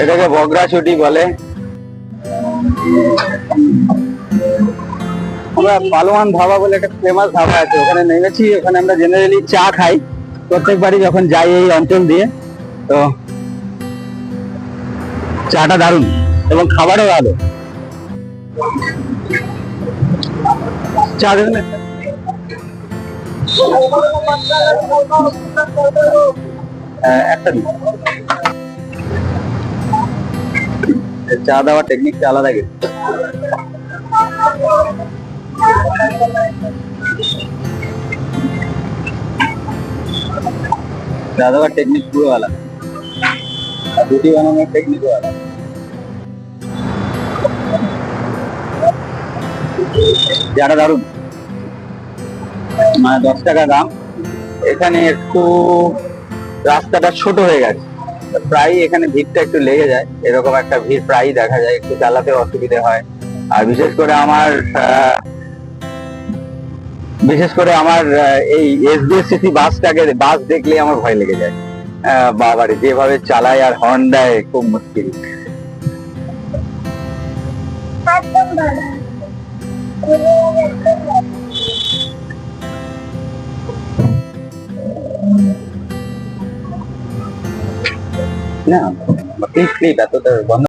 এটাকে বগরা ছুটি বলে। পালোয়ান ধাবা বলে একটা ফেমাস ধাবা আছে, ওখানে নেমেছি, ওখানে আমরা জেনারেলি চা খাই। প্রত্যেকবারই যখন যাই এই অঞ্চল দিয়ে, তো চাটা দারুণ এবং খাবারও ভালো। চা দেবেন একটা? চা দেওয়ার টেকনিকটা আলাদা গেছে। চা দেওয়ার টেকনিক পুরো আলাদা। রুটি বানানোর টেকনিকও আলাদা। যারা দারুণ। মানে দশ টাকা দাম। এখানে একটু রাস্তাটা ছোট হয়ে গেছে। প্রায় এখানে ভিড়টা একটু লেগে যায়। এরকম একটা ভিড় প্রায়ই দেখা যায়, একটু চালাতে অসুবিধে হয়। আর বিশেষ করে আমার বিশেষ করে আমার এই এসবিএসসিসি বাসটাকে, বাস দেখলে আমার ভয় লেগে যায়। বাবারে, যেভাবে চালায় আর হর্ন দেয়, খুব মুশকিল। একদম ভালো না ক্লিপ ক্লিপ এতটা বন্ধ